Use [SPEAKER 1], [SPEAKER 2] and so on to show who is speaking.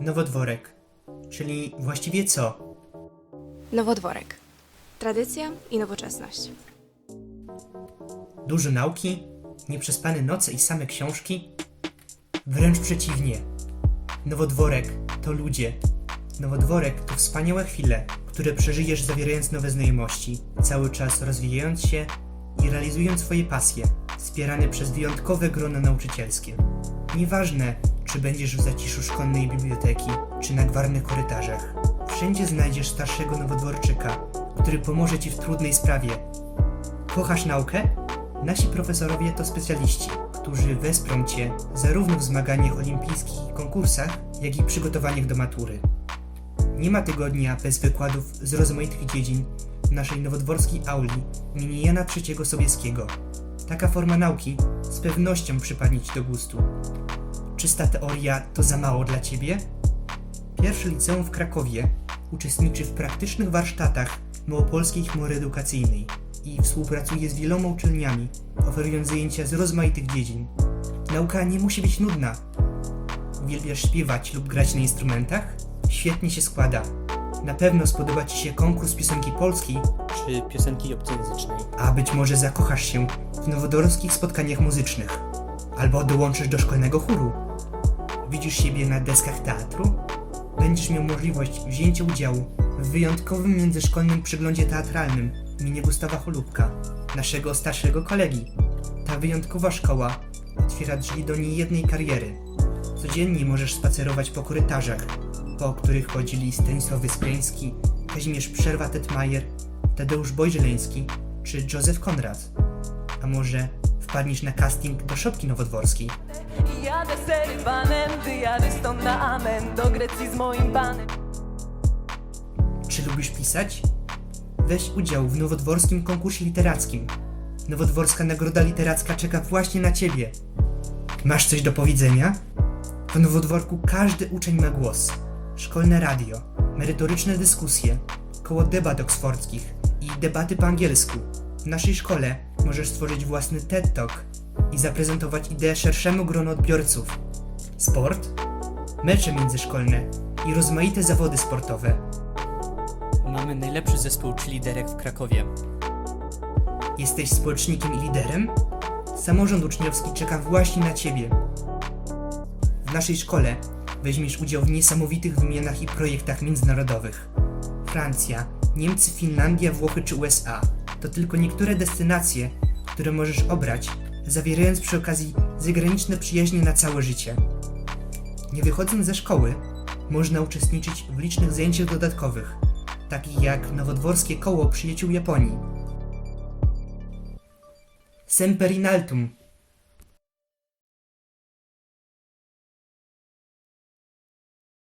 [SPEAKER 1] Nowodworek. Czyli właściwie co?
[SPEAKER 2] Nowodworek. Tradycja i nowoczesność.
[SPEAKER 1] Dużo nauki? Nieprzespane noce i same książki? Wręcz przeciwnie. Nowodworek to ludzie. Nowodworek to wspaniałe chwile, które przeżyjesz zawierając nowe znajomości, cały czas rozwijając się i realizując swoje pasje, wspierany przez wyjątkowe grono nauczycielskie. Nieważne, czy będziesz w zaciszu szkolnej biblioteki, czy na gwarnych korytarzach. Wszędzie znajdziesz starszego nowodworczyka, który pomoże ci w trudnej sprawie. Kochasz naukę? Nasi profesorowie to specjaliści, którzy wesprą Cię zarówno w zmaganiach olimpijskich i konkursach, jak i przygotowaniach do matury. Nie ma tygodnia bez wykładów z rozmaitych dziedzin w naszej nowodworskiej auli imienia Jana III Sobieskiego. Taka forma nauki z pewnością przypadnie Ci do gustu. Czysta teoria to za mało dla Ciebie? Pierwsze liceum w Krakowie uczestniczy w praktycznych warsztatach Małopolskiej Chmury Edukacyjnej i współpracuje z wieloma uczelniami, oferując zajęcia z rozmaitych dziedzin. Nauka nie musi być nudna. Uwielbiasz śpiewać lub grać na instrumentach? Świetnie się składa. Na pewno spodoba Ci się konkurs piosenki polskiej,
[SPEAKER 3] czy piosenki obcojęzycznej.
[SPEAKER 1] a być może zakochasz się w nowodorskich spotkaniach muzycznych. Albo dołączysz do szkolnego chóru. Widzisz siebie na deskach teatru? Będziesz miał możliwość wzięcia udziału w wyjątkowym międzyszkolnym przeglądzie teatralnym imienia Gustawa Cholubka, naszego starszego kolegi. Ta wyjątkowa szkoła otwiera drzwi do niejednej kariery. Codziennie możesz spacerować po korytarzach, po których chodzili Stanisław Wyspiański, Kazimierz Przerwa-Tetmajer, Tadeusz Bojżeleński czy Józef Konrad. A może wpadniesz na casting do Szopki Nowodworskiej?
[SPEAKER 4] Jadę serywanem, wyjadę stąd na amen Do Grecji z moim panem
[SPEAKER 1] Czy lubisz pisać? Weź udział w nowodworskim konkursie literackim. Nowodworska Nagroda Literacka czeka właśnie na ciebie. Masz coś do powiedzenia? W Nowodworku każdy uczeń ma głos. Szkolne radio, merytoryczne dyskusje, koło debat oksfordzkich i debaty po angielsku. W naszej szkole możesz stworzyć własny TED Talk i zaprezentować ideę szerszemu gronu odbiorców. Sport, mecze międzyszkolne i rozmaite zawody sportowe.
[SPEAKER 3] Mamy najlepszy zespół liderek w Krakowie.
[SPEAKER 1] Jesteś społecznikiem i liderem? Samorząd uczniowski czeka właśnie na Ciebie. W naszej szkole weźmiesz udział w niesamowitych wymianach i projektach międzynarodowych. Francja, Niemcy, Finlandia, Włochy czy USA to tylko niektóre destynacje, które możesz obrać, zawierając przy okazji zagraniczne przyjaźnie na całe życie. Nie wychodząc ze szkoły, można uczestniczyć w licznych zajęciach dodatkowych, takich jak nowodworskie koło przyjaciół Japonii, Semper in altum,